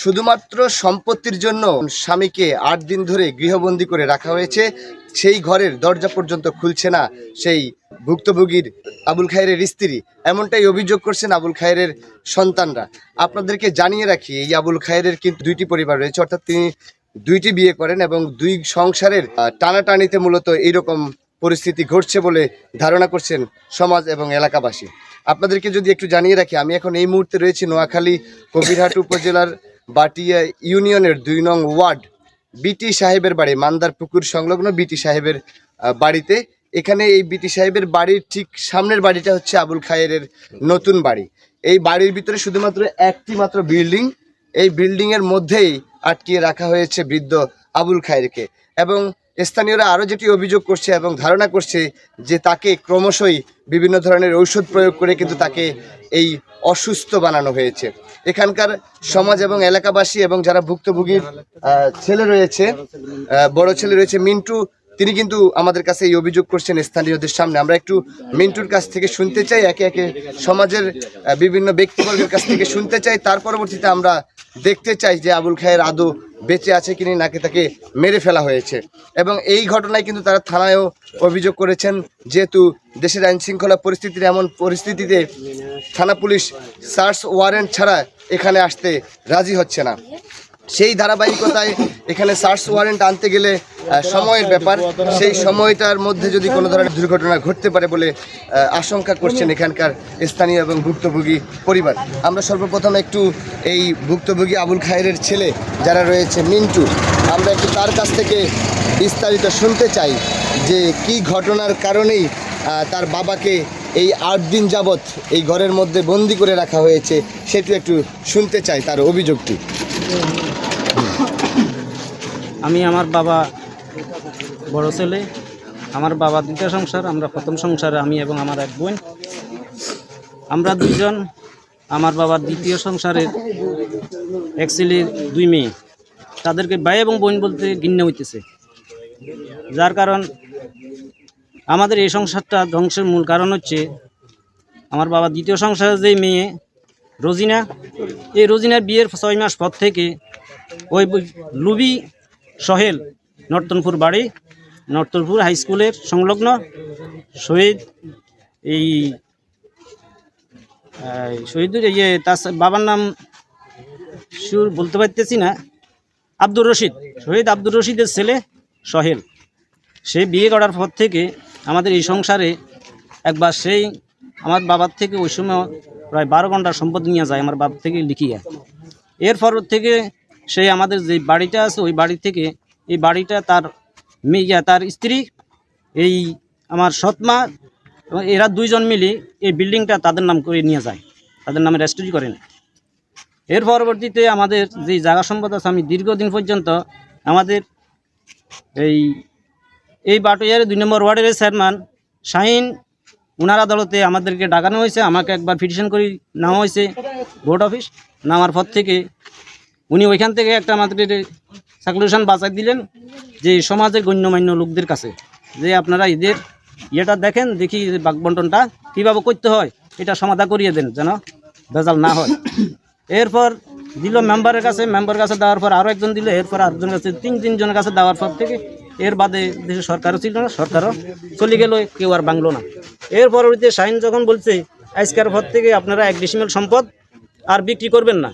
শুধুমাত্র সম্পত্তির জন্য স্বামীকে আট দিন ধরে গৃহবন্দী করে রাখা হয়েছে, সেই ঘরের দরজা পর্যন্ত খুলছে না সেই ভুক্তভোগীর আবুল খায়েরের স্ত্রী। এমনটাই অভিযোগ করছেন আবুল খায়ের সন্তানরা। আপনাদেরকে জানিয়ে রাখি, এই আবুল খায়ের কিন্তু দুইটি পরিবার রয়েছে, অর্থাৎ তিনি দুইটি বিয়ে করেন এবং দুই সংসারের টানাটানিতে মূলত এইরকম পরিস্থিতি ঘটছে বলে ধারণা করছেন সমাজ এবং এলাকাবাসী। আপনাদেরকে যদি একটু জানিয়ে রাখি, আমি এখন এই মুহূর্তে রয়েছি নোয়াখালী, কবিরহাট উপজেলার বাটিয়া ইউনিয়নের দুই নং ওয়ার্ড, বিটি সাহেবের বাড়ি, মান্দার পুকুর সংলগ্ন বিটি সাহেবের বাড়িতে। এখানে এই বিটি সাহেবের বাড়ির ঠিক সামনের বাড়িটা হচ্ছে আবুল খায়ের নতুন বাড়ি। এই বাড়ির ভিতরে শুধুমাত্র একটি মাত্র বিল্ডিং, এই বিল্ডিংয়ের মধ্যেই আটকিয়ে রাখা হয়েছে বৃদ্ধ আবুল খায়েরকে। এবং স্থানীয়রা আরও যেটি অভিযোগ করছে এবং ধারণা করছে যে তাকে ক্রমশই বিভিন্ন ধরনের ঔষধ প্রয়োগ করে কিন্তু তাকে এই অসুস্থ বানানো হয়েছে। এখানকার সমাজ এবং এলাকাবাসী এবং যারা ভুক্তভোগীর ছেলে রয়েছে বড় ছেলে রয়েছে মিন্টু তিনি কিন্তু আমাদের কাছে এই অভিযোগ করছেন স্থানীয়দের সামনে। আমরা একটু মিন্টুর কাছ থেকে শুনতে চাই, একে একে সমাজের বিভিন্ন ব্যক্তিবর্গের কাছ থেকে শুনতে চাই। তার পরবর্তীতে আমরা দেখতে চাই যে আবুল খায়ের আদৌ বেঁচে আছে কিনা, নাকি তাকে মেরে ফেলা হয়েছে। এবং এই ঘটনায় কিন্তু তারা থানায়ও অভিযোগ করেছেন, যেহেতু দেশের আইন শৃঙ্খলা পরিস্থিতির এমন পরিস্থিতিতে থানা পুলিশ সার্চ ওয়ারেন্ট ছাড়া এখানে আসতে রাজি হচ্ছে না। সেই ধারাবাহিকতায় এখানে সার্চ ওয়ারেন্ট আনতে গেলে সময়ের ব্যাপার। সেই সময়টার মধ্যে যদি কোনো ধরনের দুর্ঘটনা ঘটতে পারে বলে আশঙ্কা করছেন এখানকার স্থানীয় এবং ভুক্তভোগী পরিবার। আমরা সর্বপ্রথম একটু এই ভুক্তভোগী আবুল খায়ের ছেলে যারা রয়েছে, মিন্টু, আমরা একটু তার কাছ থেকে বিস্তারিত শুনতে চাই যে কি ঘটনার কারণেই তার বাবাকে এই আট দিন যাবৎ এই ঘরের মধ্যে বন্দি করে রাখা হয়েছে, সেটি একটু শুনতে চাই তার অভিযোগটি। আমি আমার বাবা বড় ছেলে, আমার বাবা দ্বিতীয় সংসার, আমরা প্রথম সংসারে আমি এবং আমার এক বোন। আমরা দুইজন, আমার বাবার দ্বিতীয় সংসারের এক ছেলের দুই মেয়ে। তাদেরকে ভাই এবং বোন বলতে ঘিন্ন হইতেছে। যার কারণ আমাদের এই সংসারটা ধ্বংসের মূল কারণ হচ্ছে, আমার বাবা দ্বিতীয় সংসারের যে মেয়ে রোজিনা? এই রোজিনার বিয়ের ছয় মাস পর থেকে ওই লুবি সহেল নর্তনপুর বাড়ি, নর্তনপুর হাই স্কুলের সংলগ্ন শহীদ এই শহীদুর ইয়ে তার বাবার নাম সুর বলতে পারতেছি না, আব্দুর রশিদ, শহীদ আব্দুর রশিদের ছেলে সহেল। সে বিয়ে করার পর থেকে আমাদের এই সংসারে একবার সেই আমার বাবার থেকে ওই সময় প্রায় বারো ঘণ্টা সম্পদ নিয়ে যায় আমার বাবার থেকে লিখিয়ে। এরপর থেকে সেই আমাদের যে বাড়িটা আছে, ওই বাড়ি থেকে এই বাড়িটা তার মেয়ে তার স্ত্রী, এই আমার সৎমা এরা দুইজন মিলে এই বিল্ডিংটা তাদের নাম করে নিয়ে যায়। তাদের নামে রেজিস্ট্রি করেন এর পরবর্তীতে আমাদের যে জায়গা সম্পদ আছে, আমি দীর্ঘদিন পর্যন্ত আমাদের এই এই বাটুয়ারের দুই নম্বর ওয়ার্ডের চেয়ারম্যান শাহিন উনার আদালতে আমাদেরকে ডাকানো হয়েছে, আমাকে একবার পিটিশন করে নেওয়া হয়েছে ভোট অফিস। নামার পর থেকে উনি ওইখান থেকে একটা আমাদের সার্কুলেশন বাঁচাই দিলেন যে সমাজের গণ্যমান্য লোকদের কাছে, যে আপনারা এদের ইয়েটা দেখেন, দেখি যে বাকবন্টনটা কীভাবে করতে হয়, এটা সমাধা করিয়ে দেন যেন ভেজাল না হয়। এরপর দিল মেম্বারের কাছে মেম্বার কাছে দেওয়ার পর আরও একজন দিল, এরপর আরেকজনের কাছে, তিন তিনজনের কাছে দেওয়ার পর থেকে এর বাদে দেশে সরকারও ছিল না, সরকারও চলে গেল, কেউ আর বাংলো না। এর পরবর্তীতে শাহিন যখন বলছে, আজকের পর থেকে আপনারা এক ডিসিমেল সম্পদ আর বিক্রি করবেন না।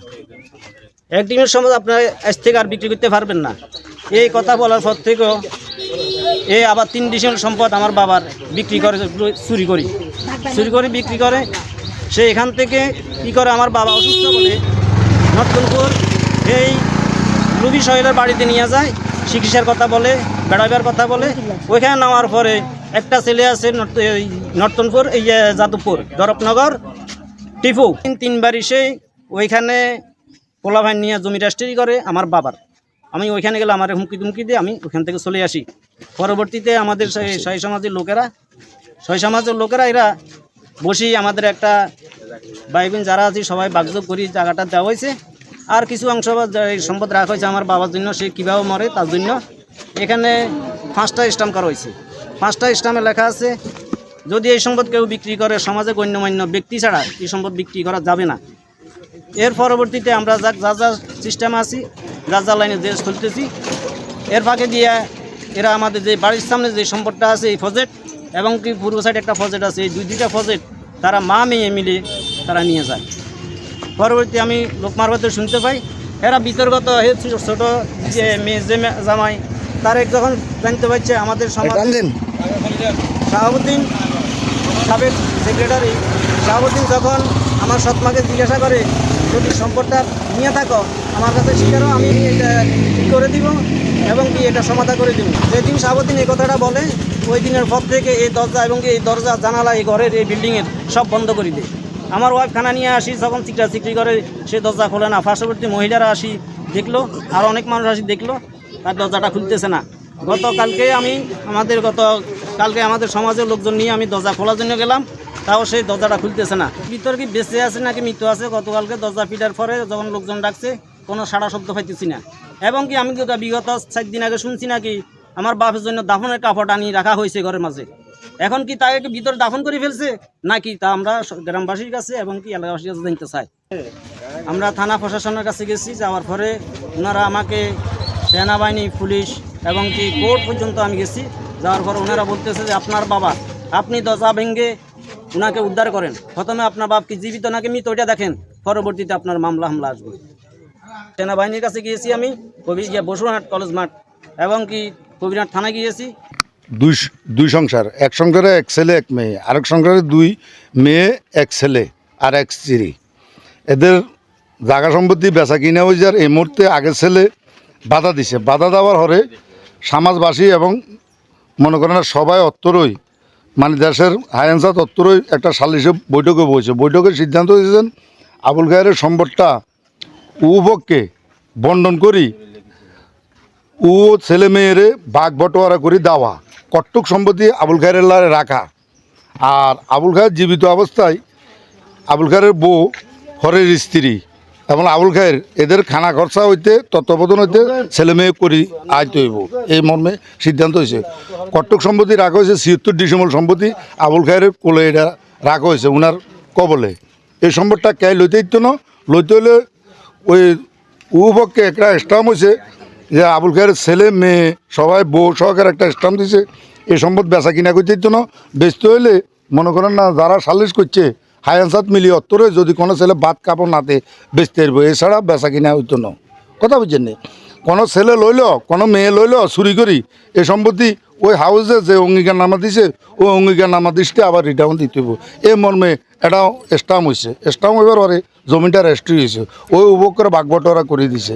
এক ডিমের সম্পদ আপনারা আজ থেকে আর বিক্রি করতে পারবেন না। এই কথা বলার পর থেকেও এ আবার তিন ডিসেম্বর সম্পদ আমার বাবার বিক্রি করে, চুরি করি। চুরি করে, বিক্রি করে। সে এখান থেকে কী করে? আমার বাবা অসুস্থ বলে নতুনপুর এই রুবি শহরের বাড়িতে নিয়ে যায়। চিকিৎসার কথা বলে বেড়াবার কথা বলে। ওইখানে নেওয়ার পরে একটা ছেলে আছে নর্তনপুর, এই যে যাদবপুর দরপনগর টিপু। তিন তিনবার এসে ওইখানে পোলাভাই নিয়ে জমি রেজিস্ট্রি করে আমার বাবার। আমি ওইখানে গেলে আমার হুমকি তুমকি দিয়ে আমি ওখান থেকে চলে আসি। পরবর্তীতে আমাদের সেই সমাজের লোকেরা, সেই সমাজের লোকেরা এরা বসি আমাদের একটা ভাই যারা আছে, সবাই বাগযোগ করি জায়গাটা দেওয়া হয়েছে। আর কিছু অংশ সম্পদ রাখা হয়েছে আমার বাবার জন্য, সে কীভাবে মরে তার জন্য। এখানে পাঁচটা স্টাম্প করা হয়েছে। পাঁচটা স্টাম্পে লেখা আছে, যদি এই সম্পদ কেউ বিক্রি করে, সমাজে গণ্যমান্য ব্যক্তি ছাড়া এই সম্পদ বিক্রি করা যাবে না। এর পরবর্তীতে আমরা যা যা যা সিস্টেম আছি, যা যা লাইনে দেশ চলতেছি, এর ফাঁকে দিয়ে এরা আমাদের যে বাড়ির সামনে যে সম্পদটা আছে, এই প্রজেক্ট এবং কি পূর্ব সাইডে একটা প্রজেক্ট আছে, এই দুই দুইটা প্রজেক্ট তারা মা মেয়ে মিলে তারা নিয়ে যায়। পরবর্তী আমি লোকমার বাদে শুনতে পাই, এরা বিতর্গত ছোট- যে মেয়ে, যে জামাই তারেক যখন জানতে পারছে আমাদের সমাজ শাহাবুদ্দিন সাবেক সেক্রেটারি শাহাবুদ্দিন যখন আমার সৎমাকে জিজ্ঞাসা করে যদি সম্পদটা নিয়ে থাকো আমার কাছে স্বীকারও আমি এটা ঠিক করে দিব এবং কি এটা সমাধা করে দিব? যেদিন শাহাবুদ্দিন এই কথাটা বলে ওই দিনের পর থেকে এই দরজা এবং এই দরজা জানালা এই ঘরের এই বিল্ডিংয়ের সব বন্ধ করে দেয়। আমার ওয়াইফ খানা নিয়ে আসি যখন চিকটা চিকরি করে সে দরজা খোলে না। পার্শ্ববর্তী মহিলারা আসি দেখল আর অনেক মানুষ আসি দেখল তার দরজাটা খুলতেছে না। গতকালকে আমি আমাদের গত কালকে আমাদের সমাজের লোকজন নিয়ে আমি দরজা খোলার জন্য গেলাম, তাও সেই দরজাটা খুলতেছে না। ভিতর কি বেঁচে আছে নাকি মৃত্যু আছে? গতকালকে দরজা পিটার পরে যখন লোকজন ডাকছে, কোনো সাড়া শব্দ পাইতেছি না। এবং কি আমি বিগত চার দিন আগে শুনছি নাকি আমার বাপের জন্য দাফনের কাপড় আনিয়ে রাখা হয়েছে ঘরের মাঝে। এখন কি তাকে ভিতরে দাফন করে ফেলছে? নাকি তা আমরা গ্রামবাসীর কাছে এবং কি এলাকাবাসীর কাছে জানতে চাই। আমরা থানা প্রশাসনের কাছে গেছি, যাওয়ার পরে ওনারা আমাকে সেনাবাহিনী, পুলিশ এবং কি কোর্ট পর্যন্ত আমি গেছি। যাওয়ার পর ওনারা বলতেছে যে আপনার বাবা, আপনি দরজা ভেঙ্গে ওনাকে উদ্ধার করেন। প্রথমে আপনার বাপ কি জীবিত নাকি মৃত, ওইটা দেখেন। পরবর্তীতে আপনার মামলা হামলা আসবে। সেনাবাহিনীর কাছে গিয়েছি আমি, কবি গিয়ে বসুরহাট কলেজ মাঠ এবং কি কবিরহাট থানায় গিয়েছি। দুই দুই সংসার, এক সংসারে এক ছেলে, এক মেয়ে। আরেক সংসারে দুই মেয়ে, এক ছেলে আর এক স্ত্রী। এদের জায়গা সম্পত্তি বেচা কিনা হয়ে যার এই মুহূর্তে আগের ছেলে বাধা দিছে। বাধা দেওয়ার হরে সমাজবাসী এবং মনে করেন সবাই অত্তরই মানে দেশের হায়ানসাত অত্তরই একটা সালিশে বৈঠকে বসে বৈঠকের সিদ্ধান্ত দিয়েছেন আবুল গায়ের সম্পদটা উভপক্ষে বন্টন করি, ও ছেলে মেয়েরে বাঘ বটোয়ারা করি দেওয়া, কট্টক সম্পত্তি আবুল খায়ের লারে রাখা। আর আবুল খায়ের জীবিত অবস্থায় আবুল খায়ের বউ হরের স্ত্রী। এবং আবুল খায়ের এদের খানা খরচা হইতে তত্ত্বাবধান হইতে ছেলে মেয়ে করি আয়ত হইব। এই মর্মে সিদ্ধান্ত হয়েছে কট্টক সম্পত্তি রাখা হয়েছে ছিয়াত্তর ডিসেম্বর সম্পত্তি আবুল খায়ের কোলে এটা রাখা হয়েছে ওনার কবলে। এই সম্পদটা কে লইতে দিত না? লইতে হলে ওই উভপক্ষে একটা স্টাম্প হয়েছে যে আবুল খায়ের ছেলে মেয়ে সবাই বউ সহকারে একটা স্টাম্প দিছে। এই সম্পদ বেচা কিনা করতে দিত না। বেচতে হইলে মনে করেন না যারা সালিশ করছে হায়ানসাত মিলিয়ে অত্তরে যদি কোনো ছেলে ভাত কাপড় নাতে বেচতে পারব এছাড়া বেচা কিনা হইতো না। কথা বুঝছেন কোনো ছেলে লইল, কোনো মেয়ে লইল চুরি করি এই সম্পত্তি ওই হাউসে যে অঙ্গীকার নামা দিছে, ওই অঙ্গীকার নামা দিসতে আবার রিটার্ন দিতে হইব। এই মর্মে এটাও স্টাম্প হয়েছে স্টাম্প হইবার পরে জমিটা রেস্ট্রি হয়েছে ওই উপর করে বাগবটরা করে দিছে।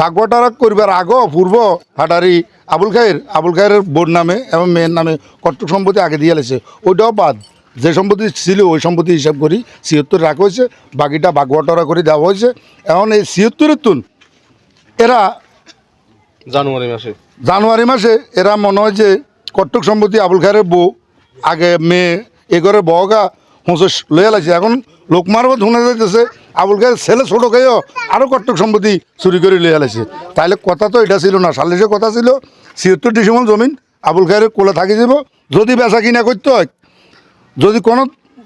বাগবটরা করবার আগও পূর্ব হাটারি আবুল খায়ের আবুল খায়ের বোর নামে এবং মেয়ের নামে কট্টক সম্পত্তি আগে দিয়ে লেছে। ওইটাও বাদ। যে সম্পত্তি ছিল ওই সম্পত্তি হিসাব করি ছিয়ত্তর রাখা হয়েছে বাকিটা বাগবটরা করে দেওয়া হয়েছে। এখন এই ছিয়ত্তরের তুন এরা জানুয়ারি মাসে। জানুয়ারি মাসে এরা মনে হয় যে কট্টক সম্পত্তি আবুল খায়ের বউ আগে মেয়ে এ ঘরে বহগা হোঁসে লইয়া লাগছে এখন লোকমারও শুনে যাইতেছে আবুল খায়ের ছেলে ছোটো খেয়েও আরও কট্টক সম্পত্তি চুরি করে লইয়া লাগছে তাহলে কথা তো এটা ছিল না সালিশের কথা ছিল ছিয়াত্তর ডিসেম্বর জমিন আবুল খায়ের কোলে থাকি যাব যদি বেচা কিনা করতে হয় যদি কোনো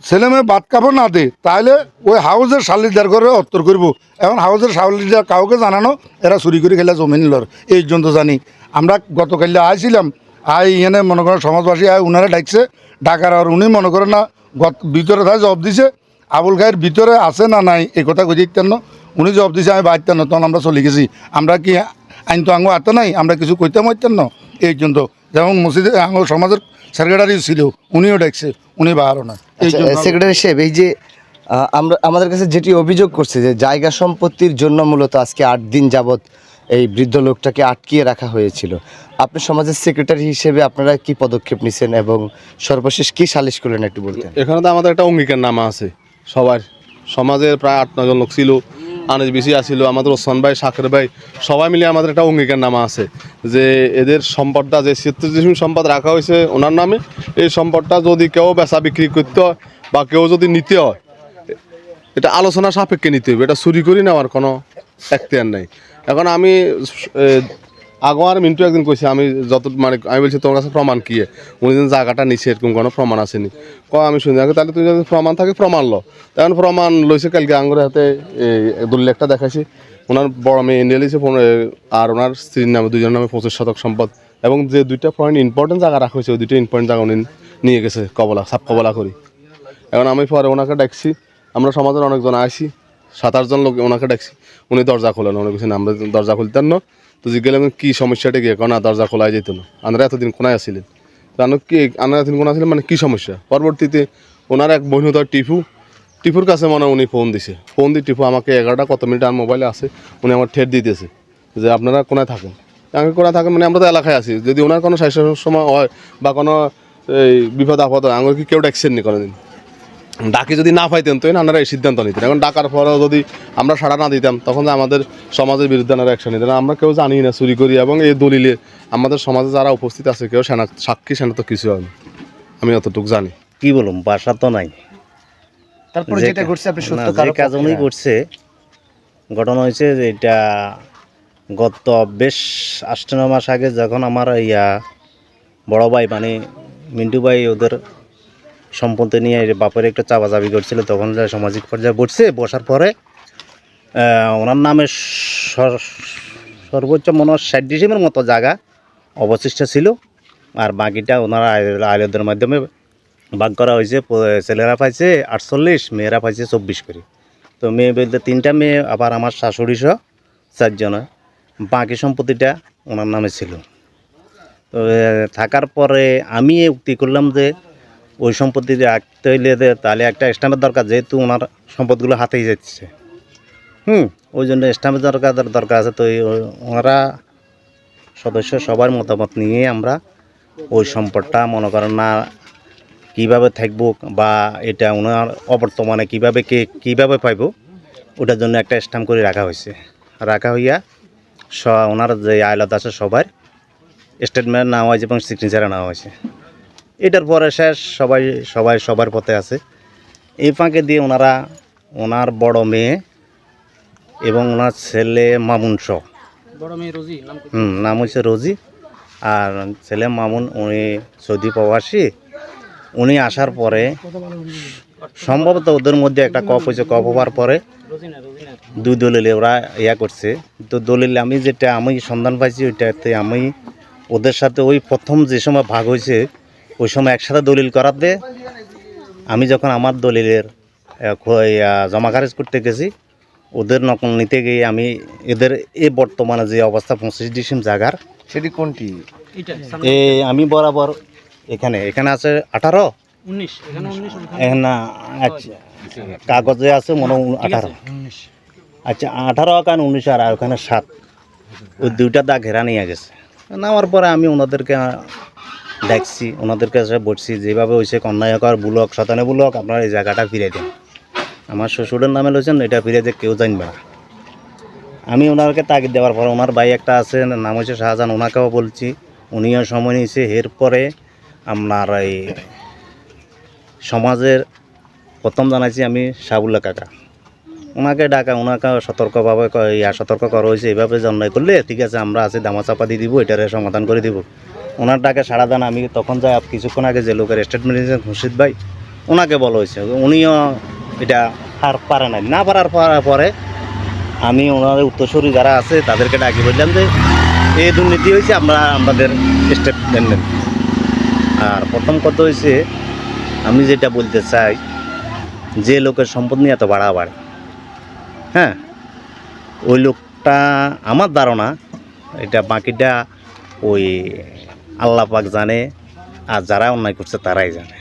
ছেলে মেয়ে বাদ কাপড় না দেয় তাহলে ওই হাউসের সালিদার করে উত্তর করব। এখন হাউসের সালিদার কাউকে জানানো, এরা চুরি করে খেলে জমি নিলর। এই জন্য জানি। আমরা গতকাল আইছিলাম, আই এনে মনে করেন সমাজবাসী আয় উনারা ডাকছে, ডাকার আর উনি মনে করেন না, গত ভিতরে থাকে জব দিছে, আবুল খায়ের ভিতরে আছে না নাই, এই কথা কই না। উনি জব দিছে, আমি বাইতেন না, তখন আমরা চলে গেছি। আমরা কি আইন তো আঙু আতে নাই, আমরা কিছু কইতাম হইতেন না। এই জন্য যেমন মসজিদে আঙু সমাজের সেক্রেটারি ছিল উনিও ডাকছে উনি বাহারও না। এই জন্য সেক্রেটারি সাহেব এই যে আমরা আমাদের কাছে যেটি অভিযোগ করছে যে জায়গা সম্পত্তির জন্য মূলত আজকে আট দিন যাবত এই বৃদ্ধ লোকটাকে আটকিয়ে রাখা হয়েছিল। আপনি সমাজের সেক্রেটারি হিসেবে আপনারা কি পদক্ষেপ নিছেন এবং সর্বশেষ কি সালিশ করলেন একটু বলতেন? এখানে তো আমাদের একটা অঙ্গীকার নামা আছে। সবার সমাজের প্রায় আট নজন লোক ছিল। আনিস বিসি আসিল, আমাদের ওসমান ভাই, শাকের ভাই, সবাই মিলে আমাদের একটা অঙ্গীকার নামা আছে যে এদের সম্পদটা, যে ছিয়াত্তর সম্পদ রাখা হয়েছে ওনার নামে, এই সম্পদটা যদি কেউ বেচা বিক্রি করতে হয় বা কেউ যদি নিতে হয়, এটা আলোচনা সাপেক্ষে নিতে হবে, এটা চুরি করে নেওয়ার কোনো এখতিয়ার নাই। এখন আমি আগো আর মিন্টু একদিন কইছে, আমি যত মানে আমি বলছি তোমার কাছে প্রমাণ কি উনি যেন জায়গাটা নিছে এরকম কোনো প্রমাণ আসেনি। ক আমি শুনি তাহলে তুই যদি প্রমাণ থাকে, প্রমাণ লো। তখন প্রমাণ লইছে কালকে আঙ্গুরের হাতে একটা দেখাইছি। ওনার বড় মেয়ে ইন্ডিয়া লিছে আর ওনার স্ত্রীর নামে দুজনের নামে পঁচিশ শতক সম্পদ। এবং যে দুইটা পয়েন্ট ইম্পর্টেন্ট জায়গা রাখা হয়েছে, ওই দুইটা ইম্পর্টেন্ট জায়গা উনি নিয়ে গেছে, কবলা, সাপ কবলা করি। এখন আমি পরে ওনাকে ডাকছি, আমরা সমাজের অনেকজন আসি সাত আটজন লোক ওনাকে ডাকছি। উনি দরজা খোলেন, উনি বলছেন আমরা দরজা খুলতেন না। তো জিজ্ঞেস কী সমস্যাটা গিয়ে না, দরজা খোলাই যেত না। আমরা এতদিন কোনায় আসছিলেন জানো কি আমরা এতদিন কোনায় ছিলেন মানে কী সমস্যা? পরবর্তীতে ওনার এক বন্ধু তার টিপু, টিপুর কাছে মনে উনি ফোন দিছে। ফোন দিয়ে টিপু, আমাকে এগারোটা কত মিনিট আর মোবাইলে আছে, উনি আমার ঠেট দিতেছে যে আপনারা কোনায় থাকেন। আমি কোনায় থাকেন মানে আমরা তো এলাকায় আছি। যদি ওনার কোনো স্বাস্থ্য সময় হয় বা কোনো এই বিপদ আপদ আমার কি কেউ ডাকছেন নি কোনোদিন? ডাকে যদি না পাইতেন তো আপনারা এই সিদ্ধান্ত নিতেন। এখন ডাকার পরেও যদি আমরা সাড়া না দিতাম তখন যে আমাদের সমাজের বিরুদ্ধে আপনারা অ্যাকশন নিতেন। আমরা কেউ জানি না চুরি করি এবং এই দলিলে আমাদের সমাজে যারা উপস্থিত আছে কেউ সেনা সাক্ষী সেনা তো কিছু হয়নি আমি অতটুকু জানি। কি বলুন বাসা তো নাই। তারপরে যেটা ঘটছে আপনি সত্য কারও কাজ উনি করছে ঘটনা হয়েছে যে এটা গত বেশ আষ্ট মাস আগে যখন আমার ইয়া বড় ভাই মানে মিন্টু ভাই ওদের সম্পত্তি নিয়ে বাপের একটু চাপাচাপি করছিল, তখন সামাজিক পর্যায়ে বসছে, বসার পরে ওনার নামে সর- সর্বোচ্চ মনে হয় ষাট ডিসিমের মতো জায়গা অবশিষ্ট ছিল, আর বাকিটা ওনারা আয়- আইলদের মাধ্যমে ভাগ করা হয়েছে ছেলেরা পাইছে আটচল্লিশ, মেয়েরা পাইছে চব্বিশ করে। তো মেয়ে বলতে তিনটা মেয়ে, আবার আমার শাশুড়ি সহ চারজনে। বাকি সম্পত্তিটা ওনার নামে ছিল। তো থাকার পরে আমি উক্তি করলাম যে ওই সম্পত্তি রাখতে হইলে তাহলে একটা স্ট্যাম্পের দরকার, যেহেতু ওনার সম্পদগুলো হাতেই যাচ্ছে। হুম, ওই জন্য স্ট্যাম্পের দরকার দরকার আছে তো ওনারা সদস্য সবার মতামত নিয়ে আমরা ওই সম্পদটা মনে করেন না কীভাবে থাকব বা এটা ওনার অবর্তমানে কীভাবে কে কীভাবে পাইব, ওটার জন্য একটা স্ট্যাম্প করে রাখা হয়েছে। রাখা হইয়া স, ওনার যে আইলত আছে সবার স্টেটমেন্ট নেওয়া হয়েছে এবং সিগনেচার নেওয়া হয়েছে। এটার পরে শেষ সবাই সবাই সবার পথে আছে। এই ফাঁকে দিয়ে ওনারা ওনার বড় মেয়ে এবং ওনার ছেলে মামুন সহ। বড় মেয়ে রোজি নাম হুম নাম হচ্ছে রোজি। আর ছেলে মামুন উনি সৌদি প্রবাসী। উনি আসার পরে সম্ভবত ওদের মধ্যে একটা কপ হয়েছে কপ হওয়ার পরে দুই দলিলে ওরা ইয়া করছে। তো দলিলে আমি যেটা আমি সন্ধান পাইছি ওইটাতে আমি ওদের সাথে ওই প্রথম যে সময় ভাগ হয়েছে ওই সময় একসাথে দলিল করাতে আমি যখন আমার দলিলের জমা খারিজ করতে গেছি ওদের নকল নিতে গিয়ে আমি এদের এ বর্তমানে যে অবস্থা পঁচিশ ডিসিম জায়গার সেটি কোনটি? এ আমি বরাবর এখানে এখানে আছে আঠারো। আচ্ছা, কাগজে আছে মনে হয় আঠারো। আচ্ছা আঠারো কারণ উনিশ আর ওখানে সাত। ওই দুইটা দাগ ঘেরা নিয়ে গেছে। নামার পরে আমি ওনাদেরকে দেখছি, ওনাদের কাছে বলছি, যেভাবে হয়েছে কন্যায়কর বুলক, শতানে বুলক, আপনার এই জায়গাটা ফিরে দিন। আমার শ্বশুরের নামে লইছেন, এটা ফিরে যে কেউ জানবে না। আমি ওনাকে তাগিদ দেওয়ার পর, ওনার ভাই একটা আছে, নাম হচ্ছে শাহজাহান, ওনাকেও বলছি, উনিও সময় নিয়েছে। এরপরে আপনার এই সমাজের প্রথম জানাইছি আমি সাবুল্লা কাকা। ওনাকে ডাকা, ওনাকে সতর্কভাবে ইয়া, সতর্ক করা হয়েছে এইভাবে জন্মায় করলে ঠিক আছে, আমরা আছি দামা চাপা দিয়ে দিব, এটারে সমাধান করে দিব। ওনার ডাকে সাড়া দেন, আমি তখন যাই কিছুক্ষণ আগে যে লোকের স্টেটমেন্ট দিয়েছেন খুরশিদ ভাই, ওনাকে বলা হয়েছে। উনিও এটা আর পারে নাই। না পারার পর- আমি ওনার উত্তরসূরি যারা আছে, তাদেরকে ডাকি, বললাম যে এই দুর্নীতি হয়েছে, আমরা আমাদের স্টেপ নেন। আর প্রথম কথা হয়েছে, আমি যেটা বলতে চাই, যে লোকের সম্পদ নিয়ে এত বাড়াবাড়ি হ্যাঁ? ওই লোকটা আমার ধারণা, এটা বাকিটা ওই আল্লাহ পাক জানে, আর যারা অন্যায় করছে তারাই জানে।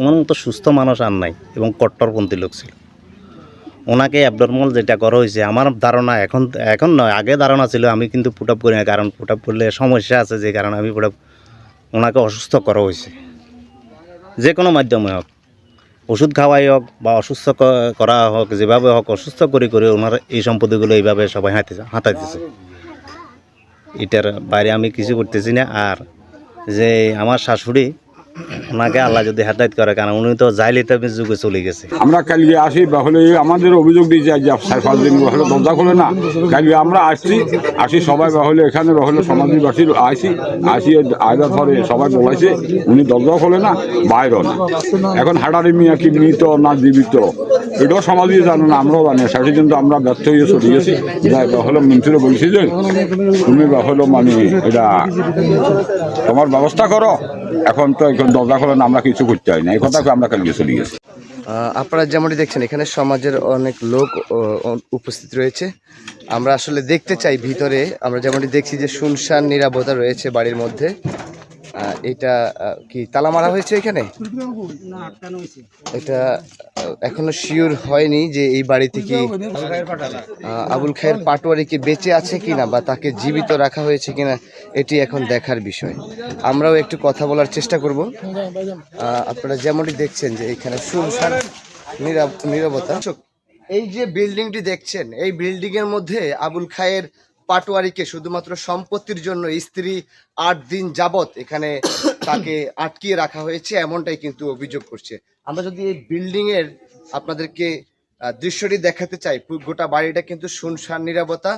ওনার মতো সুস্থ মানুষ আর নাই এবং কট্টরপন্থী লোক ছিল। ওনাকে অ্যাবনর্মাল যেটা করা হয়েছে, আমার ধারণা এখন এখন নয়, আগে ধারণা ছিল, আমি কিন্তু পুট আপ করি না, কারণ পুট আপ করলে সমস্যা আছে যে কারণে আমি পুট আপ ওনাকে অসুস্থ করা হয়েছে। যে কোনো মাধ্যমে হোক, ওষুধ খাওয়াই হোক বা অসুস্থ করা হোক, যেভাবে হোক, অসুস্থ করে করে ওনার এই সম্পত্তিগুলো এইভাবে সবাই হাতে হাতাইতেছে এটার বাইরে আমি কিছু করতেছি না। আর যে আমার শাশুড়ি ওনাকে আল্লাহ যদি হেদায়ত করে, কারণ উনি তো জাইলিতে যুগে চলে গেছে। আমরা কালকে আসি তাহলে আমাদের অভিযোগ দিয়েছে আজ চার পাঁচ দিন হলো দরজা খোলে না। কালকে আমরা আসছি, আসি সবাই হলে এখানে হলে সমাধিবাসী আসি আসি আয়দার পরে সবাই বলাইছে উনি দরজা খোলে না বাইরও না এখন হাডারি মিয়া কি মৃত না জীবিত? এটাও সমাধি জানো না, আমরাও জানি। শেষে কিন্তু আমরা ব্যর্থ হয়ে চলে গেছি। যাই হলো মন্ত্রীরা বলছি যে, তুমি হলো মানে এটা, তোমার ব্যবস্থা করো। এখন তো এখন দরজা আমরা কিছু করতে হয় না। এই কথা আমরা কালকে আপনারা যেমনটি দেখছেন, এখানে সমাজের অনেক লোক উপস্থিত রয়েছে। আমরা আসলে দেখতে চাই ভিতরে, আমরা যেমনটি দেখছি যে শুনশান নিরাপদা রয়েছে বাড়ির মধ্যে। এটা কি তালা মারা হয়েছে এখানে? এটা এখনও শিওর হয়নি যে এই বাড়িতে কি আবুল খায়ের পাটোয়ারি কি বেঁচে আছে কিনা বা তাকে জীবিত রাখা হয়েছে কিনা এটি এখন দেখার বিষয়। আমরাও একটু কথা বলার চেষ্টা করব। আপনারা যেমনটি দেখছেন যে এখানে নীরব- নীরবতা। এই যে বিল্ডিংটি দেখছেন এই বিল্ডিং এর মধ্যে আবুল খায়ের পাটোয়ারিকে শুধুমাত্র সম্পত্তির জন্য স্ত্রী আট দিন যাবত এখানে তাকে আটকিয়ে রাখা হয়েছে এমনটাই কিন্তু অভিযোগ করছে। আমরা যদি এই বিল্ডিং এর আপনাদেরকে দৃশ্যটি দেখাতে চাই গোটা বাড়িটা কিন্তু শুনশান নিরাপত্তা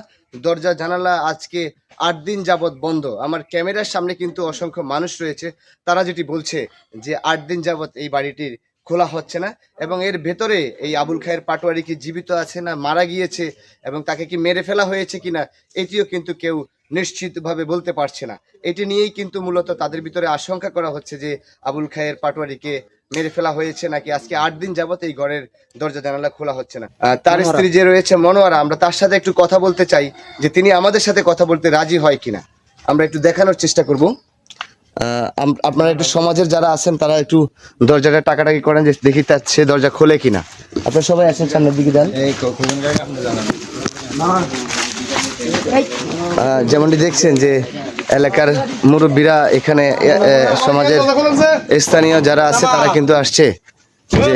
দরজা জানালা আজকে আট দিন যাবত বন্ধ। আমার ক্যামেরার সামনে কিন্তু অসংখ্য মানুষ রয়েছে। তারা যেটি বলছে যে আট দিন যাবত এই বাড়িটির খোলা হচ্ছে না এবং এর ভেতরে এই আবুল খায়ের পাটোয়ারি কি জীবিত আছে না মারা গিয়েছে এবং তাকে কি মেরে ফেলা হয়েছে কিনা এটিও কিন্তু কেউ নিশ্চিতভাবে বলতে পারছে না। এটি নিয়েই কিন্তু মূলত তাদের ভিতরে আশঙ্কা করা হচ্ছে যে আবুল খায়ের পাটোয়ারিকে মেরে ফেলা হয়েছে নাকি আজকে আট দিন যাবত এই ঘরের দরজা জানালা খোলা হচ্ছে না। তার স্ত্রী যে রয়েছে মনোয়ারা আমরা তার সাথে একটু কথা বলতে চাই যে তিনি আমাদের সাথে কথা বলতে রাজি হয় কিনা। আমরা একটু দেখানোর চেষ্টা করব। আপনারা একটু সমাজের যারা আছেন তারা একটু দরজাটা টাকাটাকি করেন যে দেখি তার সে দরজা খোলে কিনা। আপনারা সবাই আছেন সামনের দিকে যান। আহ, যেমনটি দেখছেন যে এলাকার মুরব্বীরা এখানে সমাজের স্থানীয় যারা আছে তারা কিন্তু আসছে যে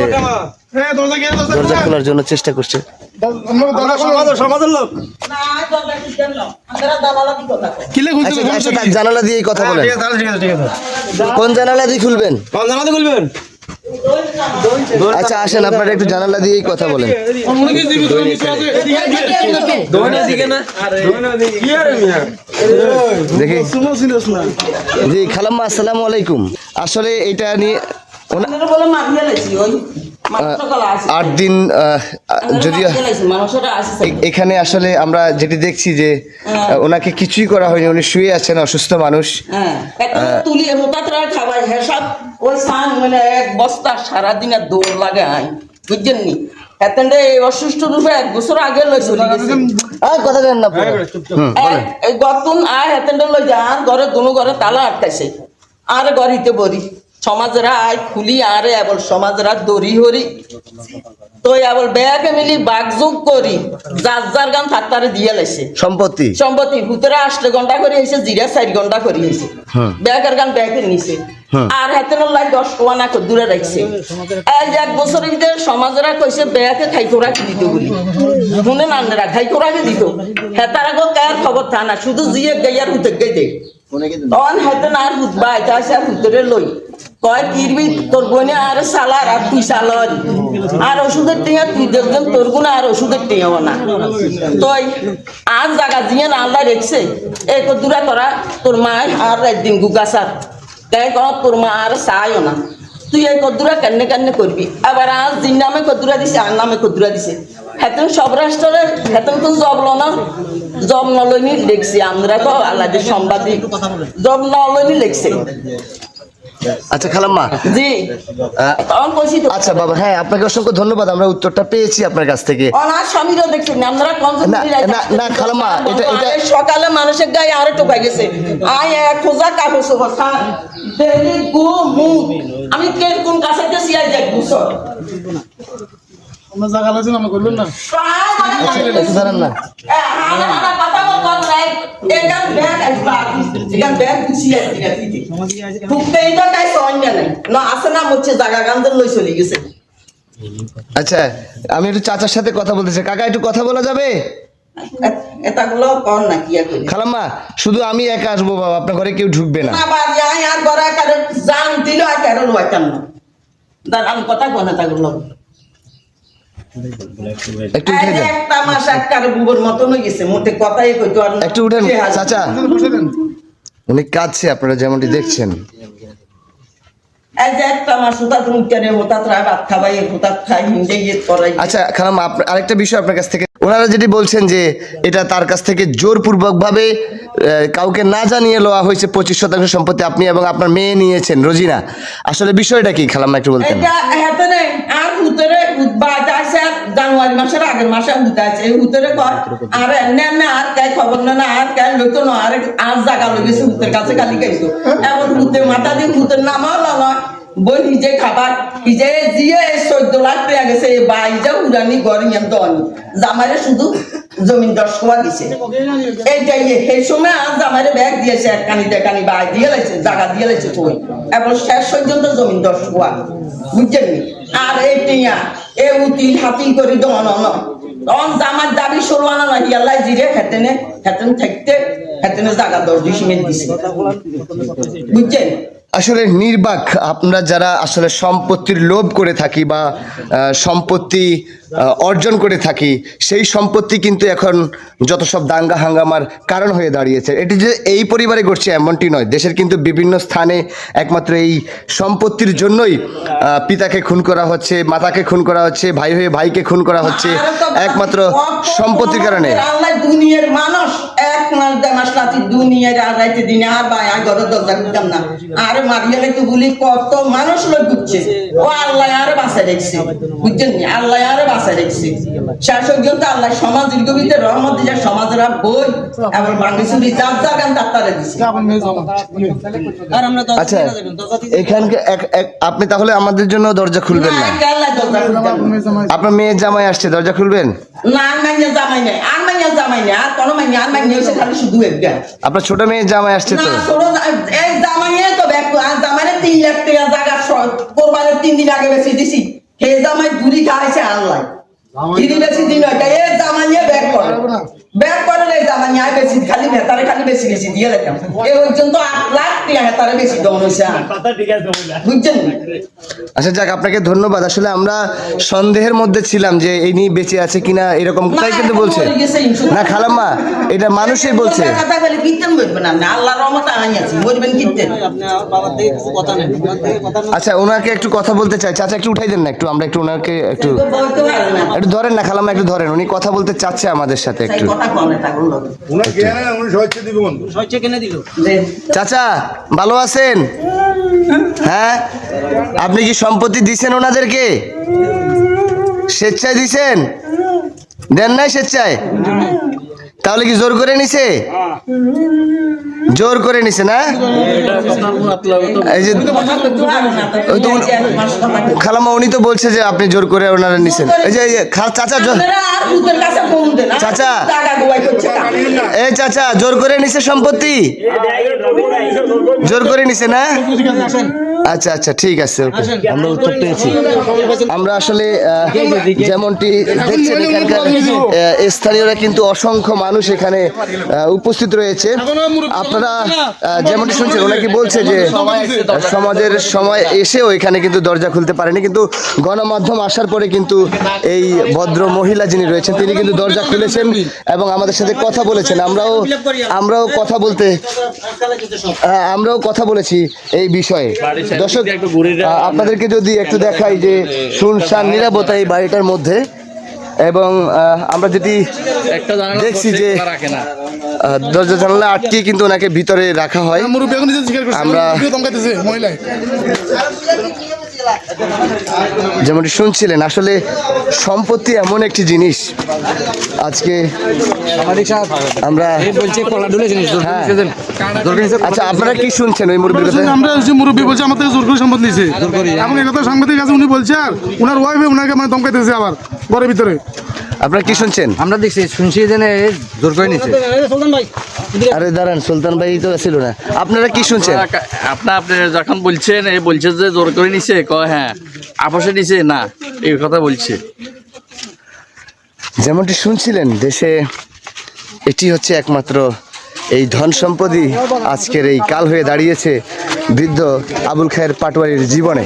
দরজা খোলার জন্য চেষ্টা করছে। জানালা দিয়েই কথা বলেন। কোন জানালা দিয়ে খুলবেন? আচ্ছা আসেন আপনারা একটু জানালা দিয়েই কথা বলেন। দেখি। জি খালাম্মা আসসালামু আলাইকুম। আসলে এটা নিয়ে আট দিন যদিও এখানে আসলে আমরা যেটি দেখছি যে ওনাকে কিছুই করা হয়নি উনি শুয়ে আছেন অসুস্থ মানুষ। হ্যাঁ। আর ওই সান মানে এক বস্তা সারাদিনের দৌড় লাগে আই বুঝছেন নি? এই অসুস্থ রূপে এক বছর আগে আর কথা কেন না এই গতুন আয় লই যা আর ঘরে দুনো ঘরে তালা আটকাইছে। আর গড়িতে বরি সমাজরা আয় খুলি আরে এবল সমাজরা দড়ি হরি। তো এবল ব্যাগে মিলি বাগযোগ করি যার যার গান থাকতারে দিয়ে লাইছে। সম্পত্তি? সম্পত্তি আষ্ট ঘণ্টা করে হয়েছে জিরা চার ঘণ্টা করে হয়েছে ব্যাগের গান ব্যাগে নিছে। আর হাতের লাই দশ টাকা না দূরে রাখছে এই এক বছরের ভিতরে সমাজরা কইছে ব্যাগে খাইতো রাখি দিত বলি? শুনে নান্নেরা খাইতো রাখি দিত? হেতার আগো কার খবর থা না শুধু জিয়ে গাইয়ার হুতে গাই দে তখন হেতে না আর হুত বাই তাই মা তাই এই কদ্দুরা কান্নে কান্নে করবি? আবার আজ দিন নামে কদ্দুরা দিছে, আর নামে দিছে। হেতন সব রাষ্ট্রে হেতন তো জব লো না। জব নলনি লেখছে আমরা তো আল্লাহদের সাংবাদিক জব নলনি লেখছে। আচ্ছা খালাম্মা। জি। আচ্ছা বাবা হ্যাঁ আপনাকে অসংখ্য ধন্যবাদ আমরা উত্তরটা পেয়েছি আপনার কাছ থেকে। না, খালাম্মা, এটা- এটা- সকালে মানুষের গায়ে আরে টোকা গেছে। আয় খোঁজা কাগজ আমি কোন কাছে বুঝছ আচ্ছা, একটু দাঁড়ান না। আচ্ছা আমি একটু চাচার সাথে কথা বলতেছি। কাকা একটু কথা বলা যাবে? এটাগুলো কর না কি খালাম্মা শুধু আমি একা আসব বাবা আপনার ঘরে কেউ ঢুকবে না। না আর ঘরে কারও জান দিল আর কারও না। দাঁড়ান কথা কন এটাগুলো একটু উঠে যান একটা মাস এক কারও বুবর মতন হয়ে গেছে মোটে কথাই কইতো আর একটু উঠেন চাচা। উনি কাঁদছে আপনারা যেমনটি দেখছেন। আচ্ছা খালাম আরেকটা বিষয় আপনার কাছ থেকে ওনারা যেটি বলছেন যে এটা তার কাছ থেকে জোরপূর্বক ভাবে কাউকে না জানিয়ে লওয়া হয়েছে পঁচিশ শতাংশ সম্পত্তি আপনি এবং আপনার মেয়ে নিয়েছেন, রোজিনা। আসলে বিষয়টা কি? খালাম্মা একটু বলতেন। আর জানুয়ারি মাসের আগের মাসে কয়, আর এমনি আর কে খবর না আর কে না, আর আর জায়গা গেছে কাছে মাথা দিয়ে হুতের নামাও লয় বই নিজে খাবার নিজে জিয়ে লাখ পেয়ে গেছে জমিন দশ সেই সময় আর দিয়ে জমিন দশ কোয়া বুঝছেন? আর এই টিয়া এ উতিল হাতিল করি দন তখন দাবি ষোলো না ইয়াল্লাই জিরে হেতেনে, হেতেন থাকতে হেতেনে জায়গা দশ দুই সিমেন্ট দিছে। বুঝছেন আসলে নির্বাক, আমরা যারা আসলে সম্পত্তির লোভ করে থাকি বা সম্পত্তি অর্জন করে থাকি, সেই সম্পত্তি কিন্তু এখন যত সব দাঙ্গা হাঙ্গামার কারণ হয়ে দাঁড়িয়েছে। এটি যে এই পরিবারে ঘটছে এমনটি নয়। দেশের কিন্তু বিভিন্ন স্থানে একমাত্র এই সম্পত্তির জন্যই পিতাকে খুন করা হচ্ছে, মাতাকে খুন করা হচ্ছে, ভাই হয়ে ভাইকে খুন করা হচ্ছে, একমাত্র সম্পত্তির কারণে। মানুষ, এক দিনে আর মারিয়ালে তো বলি কত মানুষ লোক বুঝছে ও আল্লাহ আর রেখছে। বুঝছেন আল্লাহ আর রেখছে। আল্লাহ সমাজের গভীরে রহমত দিয়ে সমাজের আর বই এবং বাংলাদেশের যার গান দিচ্ছে আচ্ছা এখানকে আপনি তাহলে আমাদের জন্য দরজা খুলবেন না। আপনার মেয়ের জামাই আসছে দরজা খুলবেন? না মাইনে জামাই নাই আর মাইনে জামাই নাই আর কোনো মাইনে আর মাইনে হয়েছে খালি শুধু আপনার ছোট মেয়ের জামাই আসছে তো? ছোট এই তিন লাখ টাকা জায়গা কোরবানের তিন দিন আগে বেশি দিছি। হে জামাই ঘুরি খাইছে আল্লাহ। দিদি বেশি দিন হয়। এ নিয়ে ব্যাগ করে ব্যাগ করে এই জামাই আয় বেশি খালি ভেতারে খালি বেশি বেশি দিয়ে লেখাম এ পর্যন্ত আট লাখ টাকা ভেতারে বেশি দম হয়েছে বুঝছেন? আচ্ছা যাক আপনাকে ধন্যবাদ। আসলে আমরা সন্দেহের মধ্যে ছিলাম যে এই নিয়ে বেঁচে আছে কিনা এরকম তাই কিন্তু বলছে। না খালাম্মা এটা মানুষই বলছে। কথা বলে কীর্তন করবেন আপনি আল্লাহর রহমতে আনি আছে মরবেন কীর্তন। আচ্ছা ওনাকে একটু কথা বলতে চাই। চাচা একটু উঠাই দেন না একটু আমরা একটু ওনাকে একটু একটু ধরেন না খালাম্মা একটু ধরেন। উনি কথা বলতে চাচ্ছে আমাদের সাথে একটু। চাচা ভালো আছেন? হ্যাঁ? আপনি কি সম্পত্তি দিছেন ওনাদেরকে? স্বেচ্ছায় দিছেন? দেন নাই স্বেচ্ছায়? তাহলে কি জোর করে নিছে? জোর করে নিছে না এই যে ওই উনি- তো বলছে যে আপনি জোর করে ওনারা নিছেন এই যে এই যে খা- চাচা চাচা। এই চাচা জোর করে নিছে সম্পত্তি? জোর করে নিছে না? আচ্ছা আচ্ছা ঠিক আছে আমরা উত্তর পেয়েছি। আমরা আসলে যেমনটি দেখছেন এখানকার স্থানীয়রা কিন্তু অসংখ্য মানুষ এখানে উপস্থিত রয়েছে। আপনারা যেমনটি শুনছেন ওরা কি বলছে যে সমাজের সময় এসেও এখানে কিন্তু দরজা খুলতে পারেনি কিন্তু গণমাধ্যম আসার পরে কিন্তু এই ভদ্র মহিলা যিনি রয়েছেন তিনি কিন্তু দরজা খুলেছেন এবং আমাদের সাথে কথা বলেছেন। আমরাও আমরাও কথা বলতে আমরাও কথা বলেছি এই বিষয়ে। দর্শক আপনাদেরকে যদি একটু দেখাই যে শুনশান নিরাপত্তা এই বাড়িটার মধ্যে এবং আমরা যেটি দেখছি যে দরজা জানালা আটকে কিন্তু ওনাকে ভিতরে রাখা হয়। আমরা যেমনটি শুনছিলেন আসলে সম্পত্তি এমন একটি জিনিস। আজকে আমরা হ্যাঁ। আচ্ছা আপনারা কি শুনছেন ওই মুরব্বীর কথা? আমরা হচ্ছে মুরব্বী বলছে আমার থেকে জোর করে সম্পদ এবং এই কথা সাংবাদিক আছে উনি বলছে আর উনার ওয়াইফে উনাকে মানে দমকাইতেছে আবার ঘরের ভিতরে। আপনারা কি শুনছেন? আমরা দেখছি শুনছি যে না, এ জোর করে নিচ্ছে আরে দাঁড়ান সুলতান ভাই তো ছিল না। আপনারা কি শুনছেন? আপনার আপনি যখন বলছেন এই বলছে যে জোর করে নিছে কয় হ্যাঁ আপসে নিছে না এই কথা বলছে। যেমনটি শুনছিলেন দেশে এটি হচ্ছে একমাত্র এই ধন সম্পদই আজকের এই কাল হয়ে দাঁড়িয়েছে বৃদ্ধ আবুল খায়ের পাটোয়ারির জীবনে।